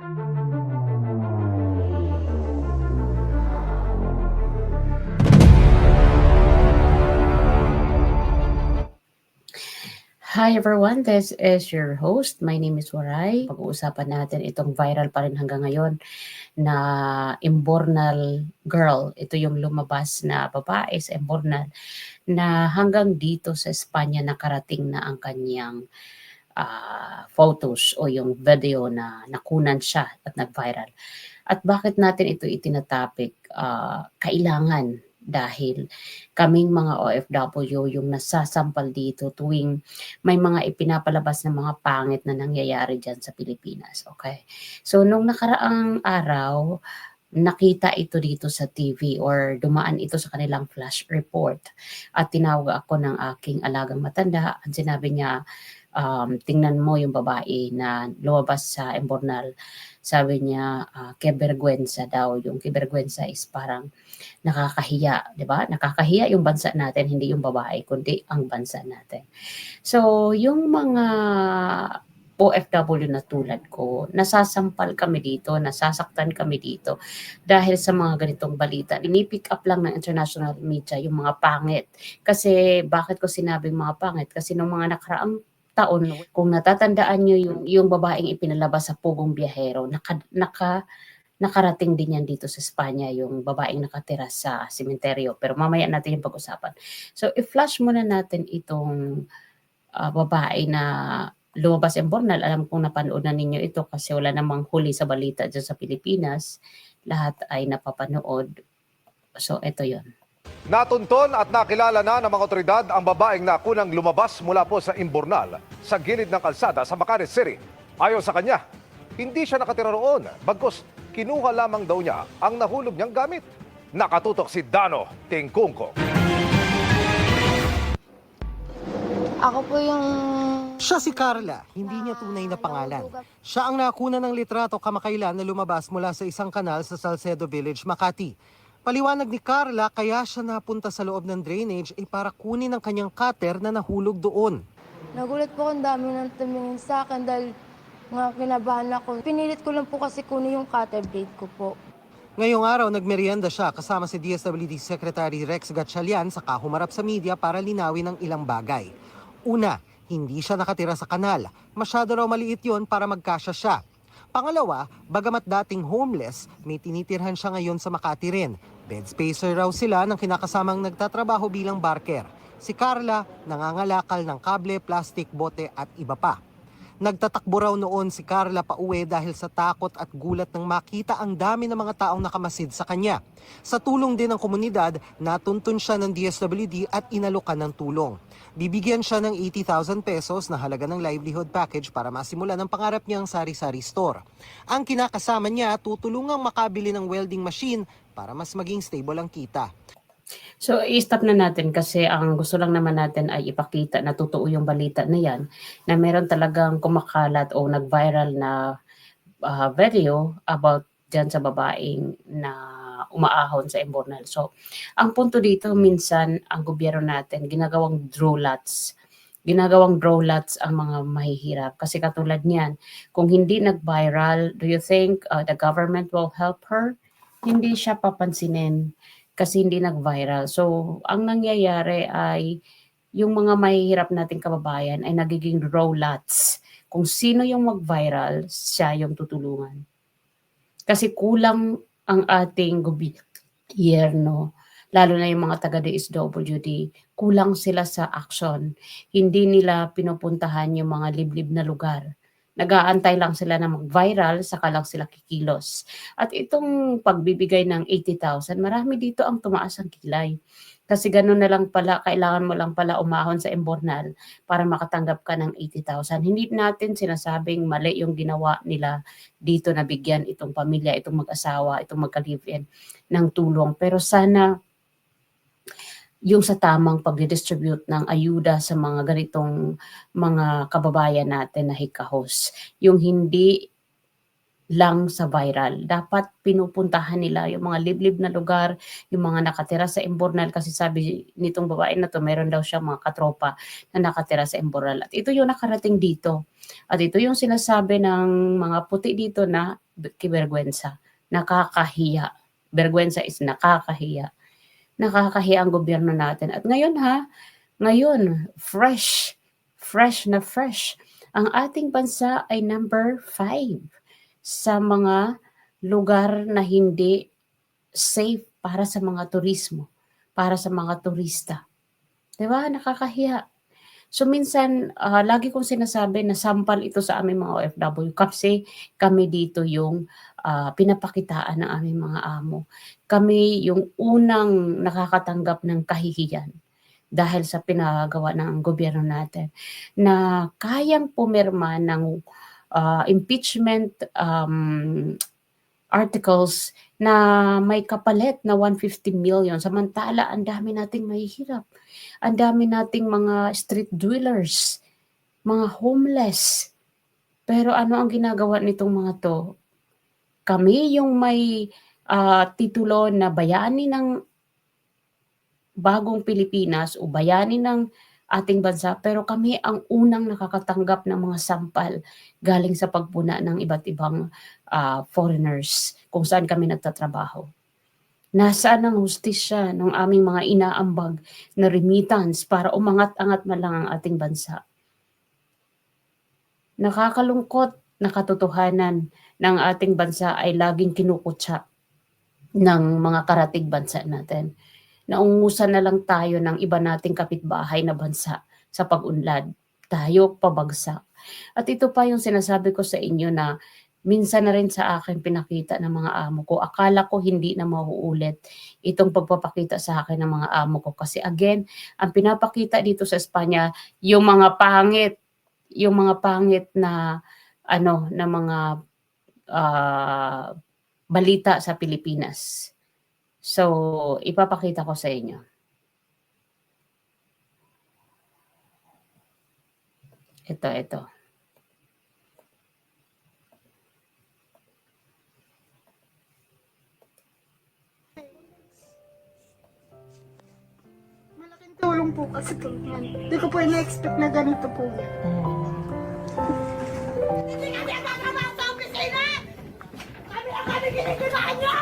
Hi everyone, this is your host. My name is Waray. Pag-uusapan natin itong viral pa rin hanggang ngayon na imbornal girl. Ito yung lumabas na babae sa imbornal na hanggang dito sa Espanya nakarating na ang kanyang ah, photos o yung video na nakunan siya at nag-viral. At bakit natin ito itinatopic? Ah, kailangan dahil kaming mga OFW yung nasasampal dito tuwing may mga ipinapalabas na mga pangit na nangyayari dyan sa Pilipinas. Okay? So, nung nakaraang araw, nakita ito dito sa TV or dumaan ito sa kanilang flash report. At tinawag ako ng aking alagang matanda at sinabi niya, um, tingnan mo yung babae na lumabas sa Embornal. Sabi niya, uh, kebergwensa daw. Yung kebergwensa is parang nakakahiya, di ba? Nakakahiya yung bansa natin, hindi yung babae, kundi ang bansa natin. So, yung mga OFW na tulad ko, nasasampal kami dito, nasasaktan kami dito dahil sa mga ganitong balita. Dinipick up lang ng international media yung mga pangit. Kasi bakit ko sinabing mga pangit? Kasi nung mga nakaraang taon, kung natatandaan nyo yung, yung babaeng ipinalabas sa Pugong Biyahero, naka, naka, nakarating din yan dito sa Espanya, yung babaeng nakatira sa sementeryo. Pero mamaya natin yung pag-usapan. So, i-flash muna natin itong uh, babae na lumabas yung Bornal. Alam kong napanood na ninyo ito kasi wala namang huli sa balita dyan sa Pilipinas. Lahat ay napapanood. So, ito yon. Natunton at nakilala na ng mga otoridad ang babaeng na kunang lumabas mula po sa Imbornal sa gilid ng kalsada sa Bacares City. Ayon sa kanya, hindi siya nakatira roon, bagkus kinuha lamang daw niya ang nahulog niyang gamit. Nakatutok si Dano Tingkungko. Ako po yung... Siya si Carla, hindi niya tunay na pangalan. Siya ang nakuna ng litrato kamakailan na lumabas mula sa isang kanal sa Salcedo Village, Makati. Paliwanag ni Carla kaya siya napunta sa loob ng drainage ay para kunin ang kanyang cutter na nahulog doon. Nagulat po ang dami ng tumingin sa akin dahil nga kinabahan ako. Pinilit ko lang po kasi kunin yung cutter blade ko po. Ngayong araw, nagmerienda siya kasama si DSWD Secretary Rex Gatchalian sa kahumarap sa media para linawin ang ilang bagay. Una, hindi siya nakatira sa kanal. Masyado raw maliit yon para magkasya siya. Pangalawa, bagamat dating homeless, may tinitirhan siya ngayon sa Makati rin. Bed spacer raw sila ng kinakasamang nagtatrabaho bilang barker. Si Carla, nangangalakal ng kable, plastic, bote at iba pa. Nagtatakbo raw noon si Carla pauwi dahil sa takot at gulat nang makita ang dami ng mga taong nakamasid sa kanya. Sa tulong din ng komunidad, natuntun siya ng DSWD at inalokan ng tulong. Bibigyan siya ng 80,000 pesos na halaga ng livelihood package para masimulan ang pangarap niyang sari-sari store. Ang kinakasama niya, tutulungang makabili ng welding machine para mas maging stable ang kita. So, i-stop na natin kasi ang gusto lang naman natin ay ipakita na totoo yung balita na yan, na meron talagang kumakalat o nag-viral na uh, video about dyan sa babaeng na umaahon sa Embornal. So, ang punto dito, minsan, ang gobyerno natin, ginagawang draw lots. Ginagawang draw lots ang mga mahihirap. Kasi katulad niyan, kung hindi nag-viral, do you think uh, the government will help her? Hindi siya papansinin kasi hindi nag-viral. So, ang nangyayari ay yung mga mahihirap nating kababayan ay nagiging raw lots. Kung sino yung mag-viral, siya yung tutulungan. Kasi kulang ang ating gobyerno, lalo na yung mga taga-DSWD, kulang sila sa action. Hindi nila pinupuntahan yung mga liblib na lugar nag-aantay lang sila na mag-viral, saka lang sila kikilos. At itong pagbibigay ng 80,000, marami dito ang tumaas ang kilay. Kasi gano'n na lang pala, kailangan mo lang pala umahon sa Embornal para makatanggap ka ng 80,000. Hindi natin sinasabing mali yung ginawa nila dito na bigyan itong pamilya, itong mag-asawa, itong magka-live-in ng tulong. Pero sana yung sa tamang pag-distribute ng ayuda sa mga ganitong mga kababayan natin na hikahos. Yung hindi lang sa viral. Dapat pinupuntahan nila yung mga liblib na lugar, yung mga nakatira sa Imbornal kasi sabi nitong babae na to, meron daw siya mga katropa na nakatira sa Imbornal. At ito yung nakarating dito. At ito yung sinasabi ng mga puti dito na kibergwensa, nakakahiya. Bergwensa is nakakahiya. Nakakahiya ang gobyerno natin. At ngayon ha, ngayon, fresh, fresh na fresh. Ang ating bansa ay number five sa mga lugar na hindi safe para sa mga turismo, para sa mga turista. 'Di ba? Nakakahiya. So minsan, ah, lagi kong sinasabi na sampal ito sa aming mga OFW kasi kami dito yung ah, pinapakitaan ng aming mga amo. Kami yung unang nakakatanggap ng kahihiyan dahil sa pinagawa ng gobyerno natin na kayang pumirma ng ah, impeachment um, articles na may kapalit na 150 million. Samantala, ang dami nating mahihirap. Ang dami nating mga street dwellers, mga homeless. Pero ano ang ginagawa nitong mga to? Kami yung may ah, titulo na bayani ng bagong Pilipinas o bayani ng ating bansa pero kami ang unang nakakatanggap ng mga sampal galing sa pagpuna ng iba't ibang ah, foreigners kung saan kami nagtatrabaho. Nasaan ang hustisya ng aming mga inaambag na remittance para umangat-angat man lang ang ating bansa? Nakakalungkot na katotohanan ng ating bansa ay laging kinukutsa ng mga karatig bansa natin. Naungusan na lang tayo ng iba nating kapitbahay na bansa sa pag-unlad. Tayo pabagsak. At ito pa yung sinasabi ko sa inyo na minsan na rin sa akin pinakita ng mga amo ko. Akala ko hindi na mauulit itong pagpapakita sa akin ng mga amo ko. Kasi again, ang pinapakita dito sa Espanya, yung mga pangit, yung mga pangit na ano na mga ah, balita sa Pilipinas. So, ipapakita ko sa inyo. Ito, ito. Malaking tulong po kasi po yan. Hindi ko po ina-expect na ganito po yan. Hindi kami ang tatrabaho sa opisina! Kami ang kami ginigibaan nyo!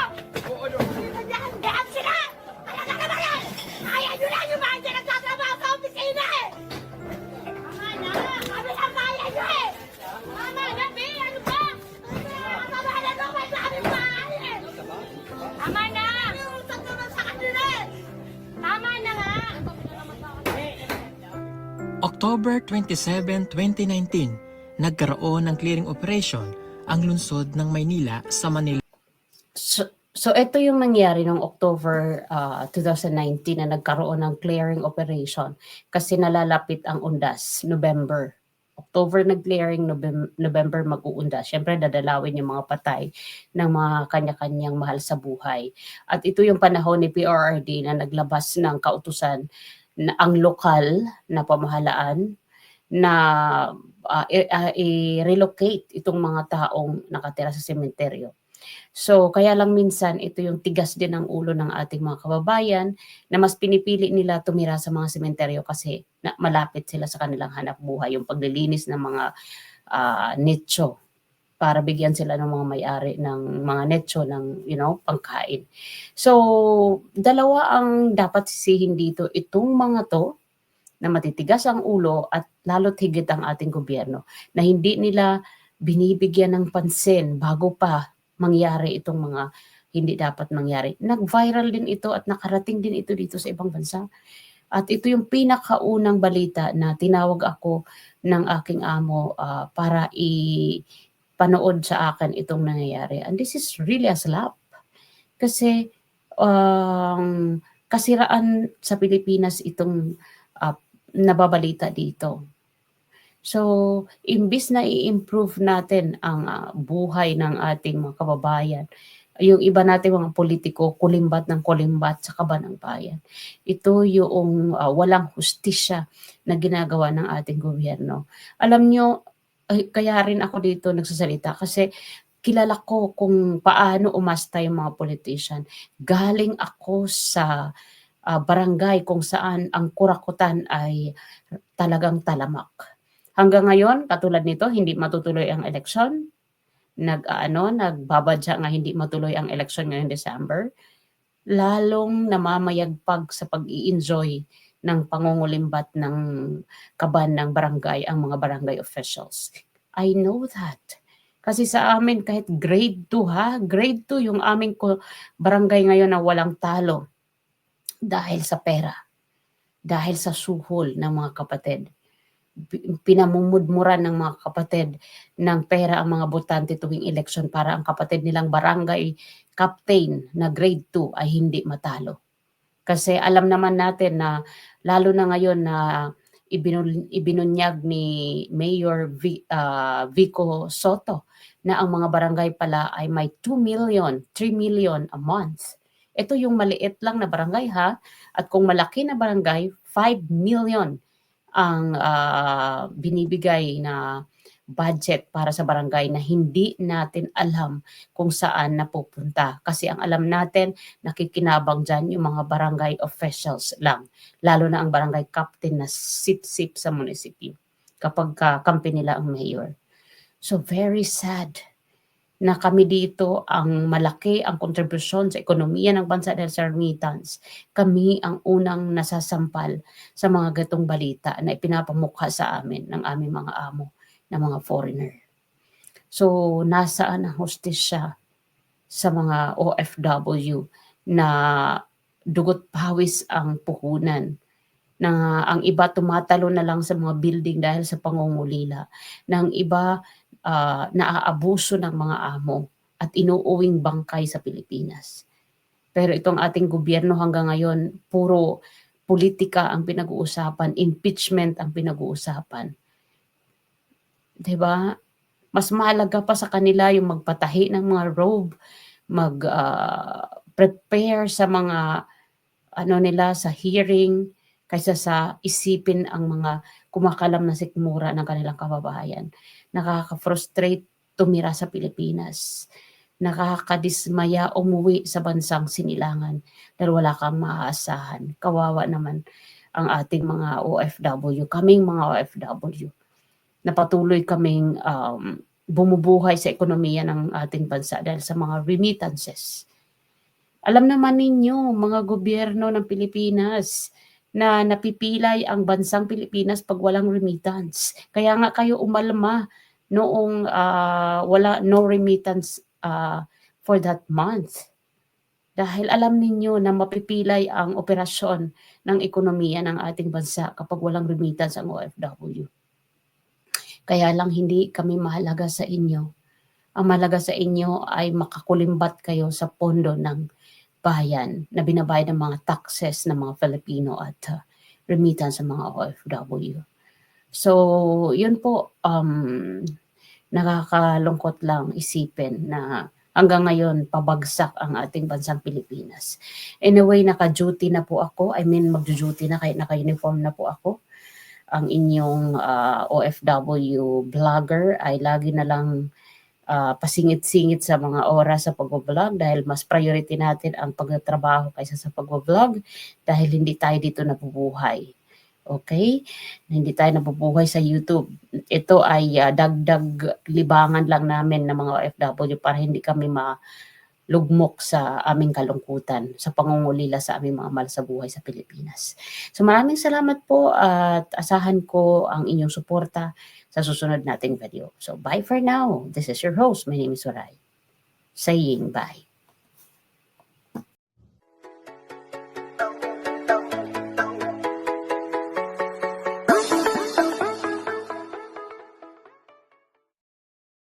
October 27, 2019, nagkaroon ng clearing operation ang lungsod ng Maynila sa Manila. So, so ito yung nangyari noong October ah, 2019 na nagkaroon ng clearing operation kasi nalalapit ang undas, November. October nag-clearing, November, November mag-uundas. Siyempre, dadalawin yung mga patay ng mga kanya-kanyang mahal sa buhay. At ito yung panahon ni PRRD na naglabas ng kautusan na ang lokal na pamahalaan na ah, i-relocate itong mga taong nakatira sa sementeryo. So, kaya lang minsan, ito yung tigas din ng ulo ng ating mga kababayan na mas pinipili nila tumira sa mga sementeryo kasi na, malapit sila sa kanilang hanap buhay, yung paglilinis ng mga ah, nicho para bigyan sila ng mga may-ari ng mga nicho ng, you know, pangkain. So, dalawa ang dapat sisihin dito. Itong mga to, na matitigas ang ulo at lalo't higit ang ating gobyerno na hindi nila binibigyan ng pansin bago pa mangyari itong mga hindi dapat mangyari. Nag-viral din ito at nakarating din ito dito sa ibang bansa. At ito yung pinakaunang balita na tinawag ako ng aking amo ah, para i-panood sa akin itong nangyayari. And this is really a slap. Kasi um, kasiraan sa Pilipinas itong ah, nababalita dito. So, imbis na i-improve natin ang ah, buhay ng ating mga kababayan, yung iba nating mga politiko, kulimbat ng kulimbat sa kaba ng bayan. Ito yung ah, walang hustisya na ginagawa ng ating gobyerno. Alam nyo, ay, kaya rin ako dito nagsasalita kasi kilala ko kung paano umasta yung mga politician. Galing ako sa ah, barangay kung saan ang kurakutan ay talagang talamak. Hanggang ngayon, katulad nito, hindi matutuloy ang eleksyon. Nag ano, nagbabadya nga hindi matuloy ang eleksyon ngayong December. Lalong namamayagpag sa pag-i-enjoy ng pangungulimbat ng kaban ng barangay ang mga barangay officials. I know that. Kasi sa amin kahit grade 2 ha, grade 2 yung aming barangay ngayon na walang talo dahil sa pera, dahil sa suhol ng mga kapatid. Pi- Pinamumudmuran ng mga kapatid ng pera ang mga botante tuwing election para ang kapatid nilang barangay captain na grade 2 ay hindi matalo. Kasi alam naman natin na lalo na ngayon na ibinul- ibinunyag ni Mayor Vi- ah, Vico Soto na ang mga barangay pala ay may 2 million, 3 million a month. Ito yung maliit lang na barangay ha. At kung malaki na barangay, 5 million ang ah, binibigay na budget para sa barangay na hindi natin alam kung saan napupunta. Kasi ang alam natin, nakikinabang dyan yung mga barangay officials lang. Lalo na ang barangay captain na sip-sip sa munisipyo kapag kakampi nila ang mayor. So very sad na kami dito ang malaki ang kontribusyon sa ekonomiya ng bansa dahil sa remittance. Kami ang unang nasasampal sa mga gatong balita na ipinapamukha sa amin ng aming mga amo na mga foreigner. So, nasaan ang hostisya sa mga OFW na dugot pawis ang puhunan na ang iba tumatalo na lang sa mga building dahil sa pangungulila na iba ah, naaabuso ng mga amo at inuuwing bangkay sa Pilipinas. Pero itong ating gobyerno hanggang ngayon, puro politika ang pinag-uusapan, impeachment ang pinag-uusapan. 'Di ba? Mas mahalaga pa sa kanila yung magpatahi ng mga robe, mag ah, prepare sa mga ano nila sa hearing kaysa sa isipin ang mga kumakalam na sikmura ng kanilang kababayan. Nakaka-frustrate tumira sa Pilipinas. Nakakadismaya umuwi sa bansang sinilangan dahil wala kang maaasahan. Kawawa naman ang ating mga OFW, kaming mga OFW na patuloy kaming um, bumubuhay sa ekonomiya ng ating bansa dahil sa mga remittances. Alam naman ninyo, mga gobyerno ng Pilipinas, na napipilay ang bansang Pilipinas pag walang remittance. Kaya nga kayo umalma noong ah, wala no remittance ah, for that month. Dahil alam ninyo na mapipilay ang operasyon ng ekonomiya ng ating bansa kapag walang remittance ang OFW. Kaya lang hindi kami mahalaga sa inyo. Ang mahalaga sa inyo ay makakulimbat kayo sa pondo ng bayan na binabayad ng mga taxes ng mga Filipino at uh, remittance sa mga OFW. So, yun po, um, nakakalungkot lang isipin na hanggang ngayon pabagsak ang ating bansang Pilipinas. Anyway, naka-duty na po ako. I mean, mag-duty na, naka-uniform na po ako. Ang inyong uh, OFW vlogger ay lagi na lang uh, pasingit-singit sa mga oras sa pag-vlog dahil mas priority natin ang pagtatrabaho kaysa sa pag-vlog dahil hindi tayo dito nabubuhay. Okay? Hindi tayo nabubuhay sa YouTube. Ito ay uh, dagdag libangan lang namin ng mga OFW para hindi kami malugmok sa aming kalungkutan sa pangungulila sa aming mga mahal sa buhay sa Pilipinas. So maraming salamat po at asahan ko ang inyong suporta sa susunod nating video. So bye for now. This is your host. My name is Waray. Saying bye.